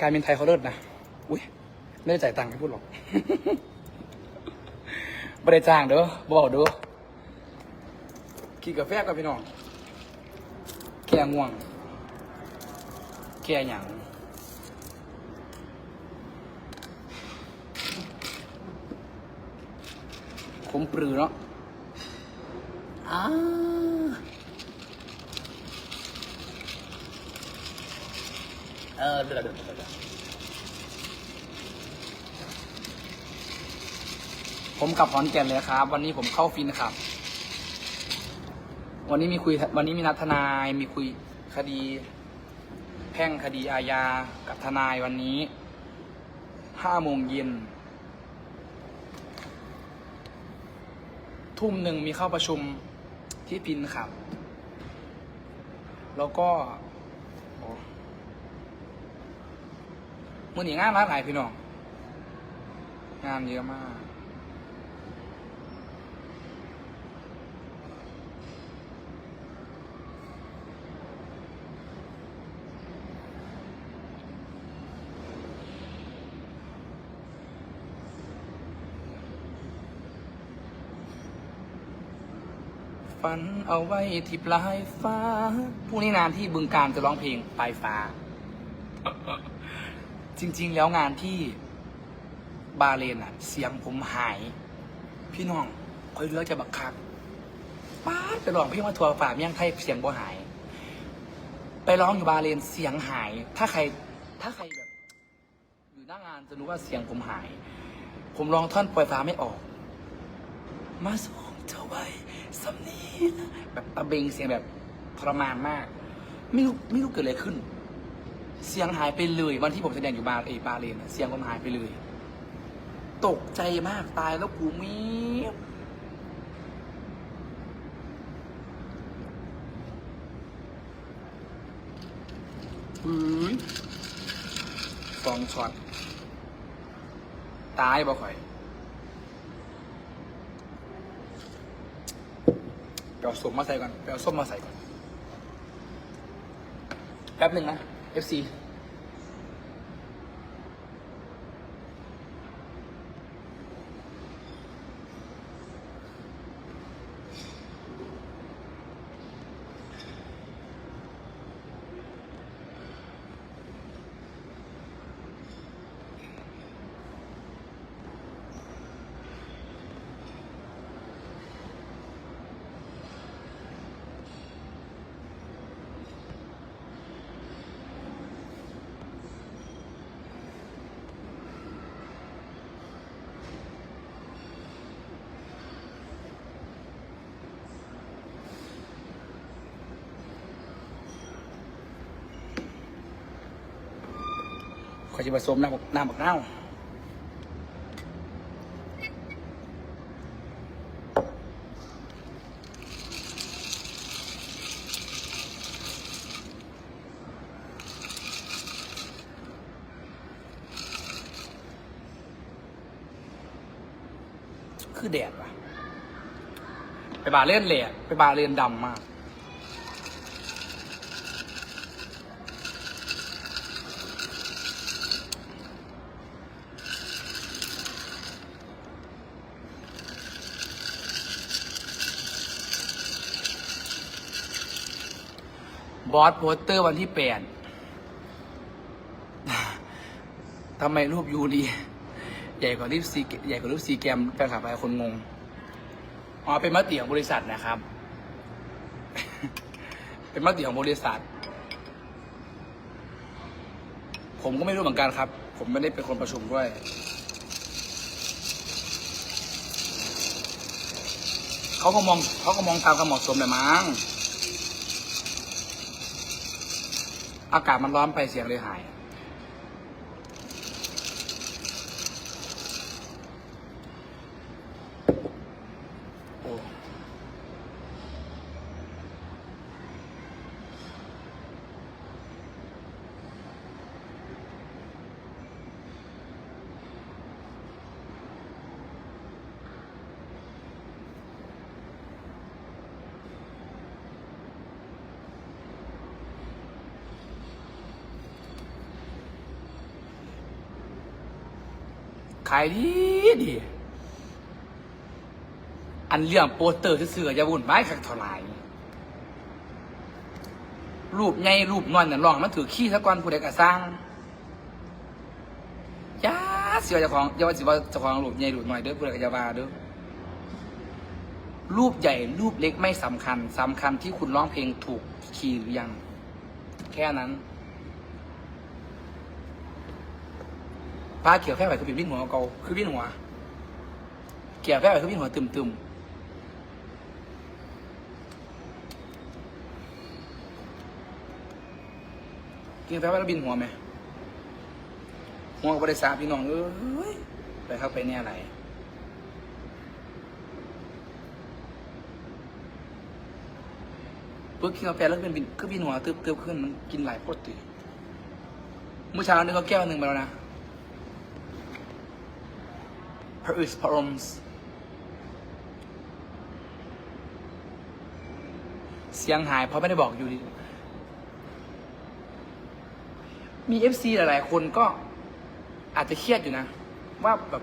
การบินไทยเขาเลิศนะ อุ้ยไม่ได้จ่ายตังค์ให้พูดหรอกไม่ได้จ้างเด้อบอกเด้อกินกาแฟกับพี่น้อง แก่ง่วง แก่หยังขมปรือเนาะอ้า เออเดือดเดือดเดือดผมกลับขอนแก่นเลยครับ วันนี้ผมเข้าฟินครับ วันนี้มีคุยวันนี้มีนัดทนายมีคุยคดี แพ่งคดีอาญากับทนายวันนี้ห้าโมงเย็นทุ่มหนึ่งมีเข้าประชุมที่พินครับ แล้วก็โอ้ มือนีงานร้านไหนพี่น้องงานเยอะมาก ฝันเอาไว้ที่ปลายฟ้าพรุ่งนี้งานที่บึงการจะร้องเพลงปลายฟ้า จริง ๆ แล้วงานที่บาเลนอะเสียงผมหาย พี่น้องคอยเลือจะบักคักป้าไปร้องพลงว่าทัวร์ฝ่าเมี่ยงไทยเสียงบ่หาย ไปร้องอยู่บาเลนเสียงหาย ถ้าใคร ถ้าใครแบบอยู่หน้างานจะรู้ว่าเสียงผมหาย ผมร้องท่อนปล่อยฟ้าไม่ออก มาส่งเจ้าไว้สำนีแบบตะเบงเสียงแบบทรมานมาก ไม่รู้ไม่รู้เกิดอะไรขึ้น เสียงหายไปเลย วันที่ผมแสดงอยู่บาร์เอบาร์เลนอะเสียงผมหายไปเลย ตกใจมากตายแล้วกูมีอือสองช็อต ตายบ่ค่อยไปเอาส้มมาใส่ก่อนไปเอาส้มมาใส่ก่อน แป๊บหนึ่งนะ FC ขอจะผสมน้ำบักน้ำบักเน่าคือแดดว่ะ ไปบาร์เล่นเลยอะไปบาร์เล่นดำมาก บอสโพสเตอร์วันที่แปดทำไมรูปยูดี ใหญ่กว่ารูปซีใหญ่กว่ารูปซีแกมแฟนคลับหลายคนงง อ๋อ เป็นมติของบริษัทนะครับ เป็นมติของบริษัท ผมก็ไม่รู้เหมือนกันครับ ผมไม่ได้เป็นคนประชุมด้วยเขาก็มองเขาก็มองตามความเหมาะสมแหละมั้ง อากาศมันร้อนไปเสียงเลยหาย ขายดีดีอันเรื่องโปสเตอร์ซื่อๆอย่าวุ่นวายคักเท่าไหร่รูปใหญ่รูปน้อยน่ะลองมันถือขี้ซะก่อนผู้ใดก็สร้างจ้าเสียเจ้าของอย่าว่าสิว่าเจ้าของรูปใหญ่รูปน้อยเด้อผู้ใดก็อย่าว่าเด้อรูปใหญ่รูปเล็กไม่สำคัญสำคัญที่คุณร้องเพลงถูกคีย์หรือยัง แค่นั้น ป้าเกี่ยวแค่ไหนคือเป็นวิ่นหัวเกาคือวิ่นหัวเกี่ยวแค่ไหนคือวิ่นหัวตึมๆกินแป๊บแล้วบินหัวไหมหัวกับบริษัทพี่น้องเอ้ยไปเข้าไปเนี่ยอะไรปุ๊บกินกาแฟแล้วเป็นบินก็บินหัวตึบตึบขึ้นมันกินหลายโคตรตีเมื่อเช้านี่เขาแก้วหนึ่งไปแล้วนะ Paris Proms เสียงหายเพราะไม่ได้บอกอยู่ดีมีเอฟซีหลาย ๆ คนก็อาจจะเครียดอยู่นะ ว่าแบบ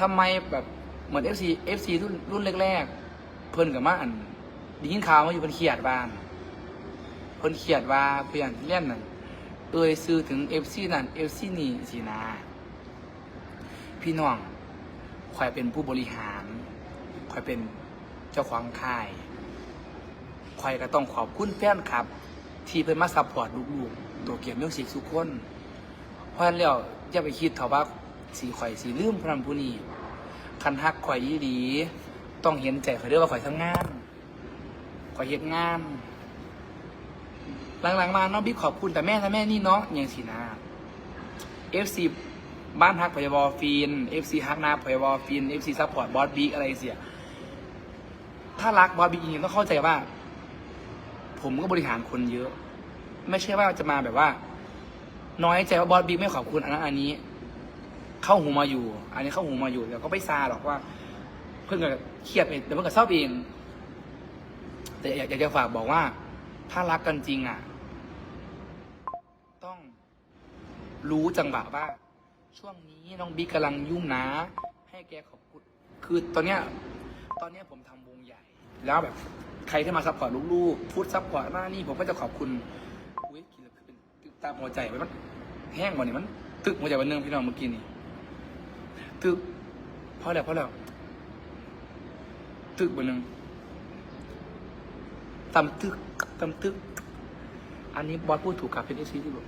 ทำไมแบบเหมือนเอฟซีเอฟซีรุ่นรุ่นแรก ๆ เพิ่นกับมาอันดียินข่าวว่าอยู่เพิ่นเครียดบ้านเพิ่นเครียดว่าเพื่อนเล่นนั่นเอ่ยซื้อถึงเอฟซีนั่นเอฟซีนี่สินะ พี่น้องคอยเป็นผู้บริหารคอยเป็นเจ้าของค่ายคอยก็ต้องขอบคุณแฟนครับ ที่เพิ่นมาซัพพอร์ตลูกๆตัวเกียรมิวสิกทุกคนเพราะฉะนั้นแล้วอย่าไปคิดเถอะว่าสีข่อยสีลืมพนันผู้นี้คันฮักข่อยอีดีต้องเห็นใจข่อยเด้อว่าข่อยทำงานข่อยเฮ็ดงาน หลังๆมาน้องบิ๊กขอบคุณแต่แม่แต่แม่นี่เนาะอย่างสีนาเอฟซี บ้านฮักพยาบอฟีนเอฟซีฮักนาพยาบอฟีนเอฟซีซัพพอร์ตบอสบิ๊กอะไรเสีย ถ้ารักบอสบิ๊กจริงต้องเข้าใจว่า ผมก็บริหารคนเยอะ ไม่ใช่ว่าจะมาแบบว่า น้อยใจว่าบอสบิ๊กไม่ขอบคุณอันนั้นอันนี้ เข้าหูมาอยู่ อันนี้เข้าหูมาอยู่เดี๋ยวก็ไม่ซาหรอกว่า เพิ่งกับเครียดเองเดี๋ยวเพิ่งกับเศร้าเองแต่อยากอยากจะฝากบอกว่า ถ้ารักกันจริงอะ ต้องรู้จังหวะว่า ช่วงนี้น้องบิ๊กกำลังยุ่งนะ ให้แกขอบคุณคือตอนเนี้ยตอนเนี้ยผมทำวงใหญ่ แล้วแบบใครที่มาซัพพอร์ตลูกๆพูดซัพพอร์ตหน้านี่ผมก็จะขอบคุณอุ้ยกินแล้วคือเป็นตึกตามหัวใจไว้มันแห้งกว่านี่มันตึกหัวใจวันนึงพี่น้องเมื่อกี้นี่ตึกพอแล้วพอแล้วตึกวันหนึงตำตึกตำตึก อันนี้บอสพูดถูกกับเป็นเอซีที่บอก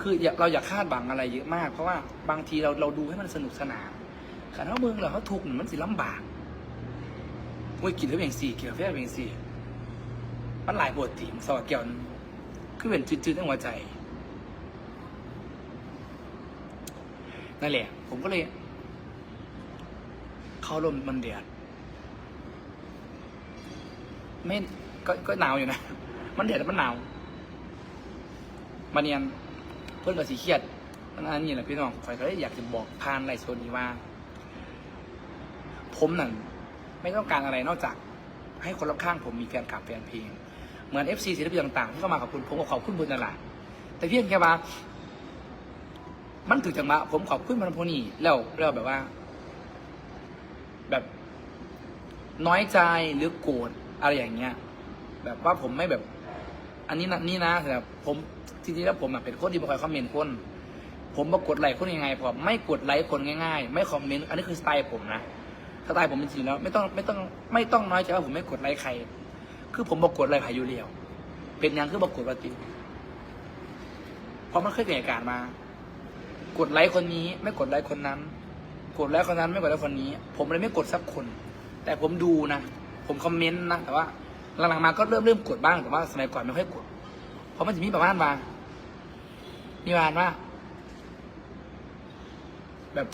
คืออย่าเราอย่าคาดหวังอะไรเยอะมาก เพราะว่าบางทีเราเราดูให้มันสนุกสนานขันเขาเมืองเราเขาถูกหนึ่งมันสิลำบากโอ้ยกินแล้วเป็นสี่เกี่ยวแฟเป็นสี่มันหลายบทถีมสอเกี่ยวนั้นคือเป็นจืดๆทั้งหัวใจนั่นแหละ ผมก็เลย เข้าลมมันเดือดไม่ก็ก็หนาวอยู่นะ มันเดือดแล้วมันหนาวมาเนียน พื่อนกับสีเครียดมันอันนี้แหละพี่น้องคอยก็เลยอยากจะบอกพานไรโซนนี้ว่า ผมนั่นไม่ต้องการอะไรนอกจาก ให้คนรอบข้างผมมีแฟนคลับแฟนเพลง เหมือน FC ศิลปินต่างๆ ที่เข้ามาขอบคุณผมก็ขอบคุณบุญนั่นแหละแต่เพียงแค่ว่า มันถึงจังหวะผมขอบคุณมันพวกนี้แล้วแล้วแบบว่า แบบน้อยใจหรือโกรธอะไรอย่างเงี้ย แบบว่าผมไม่แบบ อันนี้นะนี่นะแต่ผม จริงๆแล้วผมเป็นคนที่ไม่ค่อยคอมเมนต์คน ผมมากดไลค์คนยังไงผมไม่กดไลค์คนง่ายๆ ไม่คอมเมนต์อันนี้คือสไตล์ผมนะสไตล์ผมจริงๆแล้วไม่ต้องไม่ต้องไม่ต้องน้อยใจว่าผมไม่กดไลค์ใคร คือผมบอกดไลค์ใครอยู่เดียว เป็นอยังคือบอกดปฏิเพราะมันเคยเกิดเหตุการณ์มา กดไลค์คนนี้ ไม่กดไลค์คนนั้น กดไลค์คนนั้นไม่กดไลค์คนนี้ ผมเลยไม่กดสักคน แต่ผมดูนะผมคอมเมนต์นะแต่ว่าหลังๆมาก็เริ่มเริ่มกดบ้างแต่ว่าสมัยก่อนไม่ค่อยกด เพราะมันจะมีประมาณมา มีประมาณว่า แบบ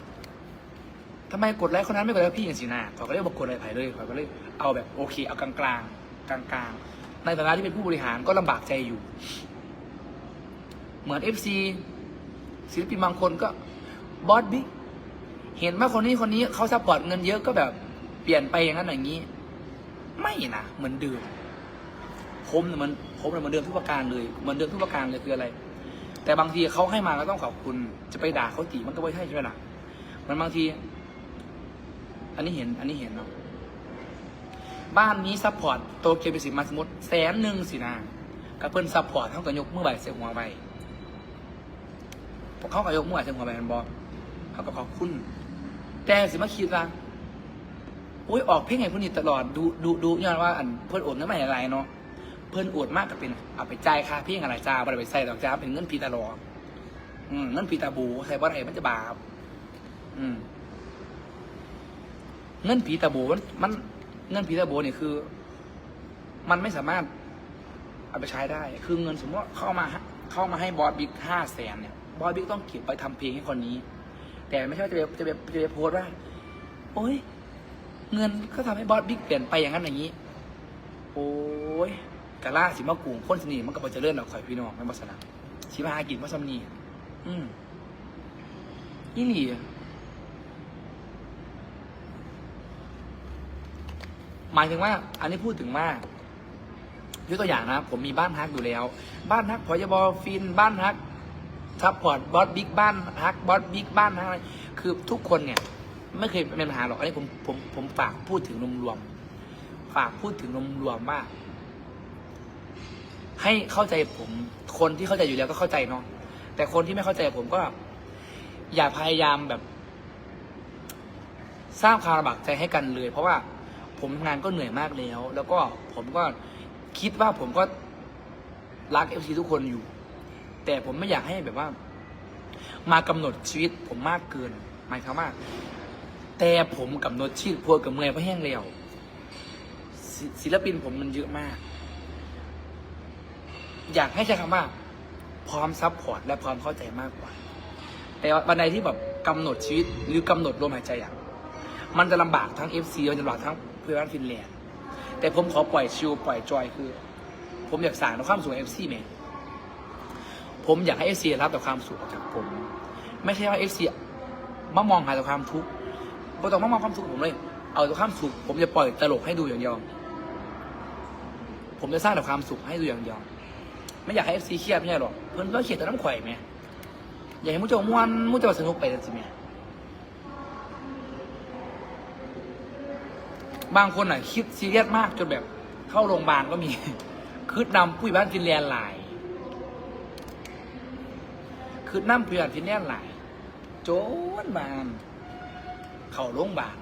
ทำไมกดไลค์คนนั้นไม่กดไลค์พี่อย่างสินะเขาก็เลยบอกกดไลค์ไผ่เลยเขาก็เลยเอาแบบโอเค เอากลางกลางกลางกลางในฐานะที่เป็นผู้บริหารก็ลำบากใจอยู่ เหมือนเอฟซีศิลปินบางคนก็บอสบิ๊กเห็นว่าคนนี้คนนี้เขาซัพพอร์ตเงินเยอะก็แบบเปลี่ยนไปอย่างนั้นอย่างนี้ ไม่นะเหมือนเดิมผมเนี่ยมันผมเหมือนเดิมทุกประการเลยเหมือนเดิมทุกประการเลยคืออะไร แต่บางทีเขาให้มาก็ต้องขอบคุณ จะไปด่าเขาตีมันก็ไม่ใช่ใช่ไหมล่ะมันบางที อันนี้เห็น อันนี้เห็นเนาะบ้านนี้ซัพพอร์ตโตเกียวเป็นสิมาสมมติแสนหนึ่งสินะกับเพิ่นซัพพอร์ตเท่ากับยกมือใบเสียหัวใบเขากับยกมือใบเสียหัวใบมันบอกเขาก็ขอบคุณ แต่สิมาคิดว่าโอ้ยออกเพลงไงพวกนี้ตลอดดูดูดูย้อนว่าอันเพิ่นโอนน้ำมันอะไรเนาะ เพิ่นโอนมากกับเป็นเอาไปจ่ายค่าเพลงอะไรจ้าบ่ได้ไปใส่ดอกจ้าเป็นเงินพีตาลออืมเงินพีตาบูใส่บ่ได้มันจะบาปอืมเงินผีตาโบมันมันเงินผีตาโบเนี่ยคือ มันไม่สามารถเอาไปใช้ได้ คือเงินสมมติว่าเข้ามาเข้ามาให้บอสบิ๊กห้าแสนเนี่ย บอสบิ๊กต้องเก็บไปทำเพลงให้คนนี้ แต่ไม่ใช่ว่าจะไปจะไปจะไปโพสต์ว่าโอ้ยเงินก็ทำให้บอสบิ๊กเปลี่ยนไปอย่างนั้นอย่างนี้ โอ้ย กะล่าสิมากุ่งคนสนิทมันก็บอจะเลื่อนเราคอยพี่น้องไม่มาสนะชิมาหากินมาสำนีอืมยี่หลีหมายถึงว่า อันนี้พูดถึงว่ายกตัวอย่างนะ ผมมีบ้านฮักอยู่แล้ว บ้านฮักพอยบอฟิน บ้านฮักซัพพอร์ตบอสบิ๊กบ้านฮักบอสบิ๊กบ้านฮักอะไรคือทุกคนเนี่ย ไม่เคยเป็นปัญหาหรอกอันนี้ผมผมผมฝากพูดถึงรวมๆฝากพูดถึงรวมๆว่า ให้เข้าใจผมคนที่เข้าใจอยู่แล้วก็เข้าใจเนาะแต่คนที่ไม่เข้าใจผมก็ อย่าพยายามแบบ สร้างความลำบากใจให้กันเลย เพราะว่าผมทำงานก็เหนื่อยมากแล้ว แล้วก็ผมก็คิดว่าผมก็รักเอฟซีทุกคนอยู่ แต่ผมไม่อยากให้แบบว่า มากำหนดชีวิตผมมากเกินหมายความว่าแต่ผมกำหนดชีวิตพวกกับเมื่อยเพราะแห้งเร็วศิลปินผมมันเยอะมาก อยากให้ใช้คำว่า พร้อมซัพพอร์ตและพร้อมเข้าใจมากกว่า แต่วันใดที่แบบกำหนดชีวิตหรือกำหนดลมหายใจอย่างมันจะลำบากทั้ง FC มันจะลำบากทั้งเพื่อนฟินแลนด์แต่ผมขอปล่อยชิลปล่อยจอยคือ ผมอยากสร้างความสุข FC แม่ผมอยากให้ FC รับแต่ความสุขจากผม ไม่ใช่ว่า FC มามองหาแต่ความทุกข์ไม่ต้องมามองความสุขผมเลย เอาแต่ความสุขผมจะปล่อยตลกให้ดูอย่างเดียวผมจะสร้างแต่ความสุขให้ดูอย่างเดียว ไม่อยากให้ FC เครียดไม่ใช่หรอกเพื่อนก็เขียนแต่น้ำข่อยไหมอยากให้มุ้งเจ้าม่วนมุ้งจ้าสนุกไปสิแม่บางคนอะคิดซีเรียสมากจนแบบ เข้าโรงพยาบาลก็มี คืดนำผู้ใหญ่บ้านฟินแลนด์หลาย คืดน้ำเพื่อนฟินแลนด์หลาย โจนบาน เข้าโรงพยาบาล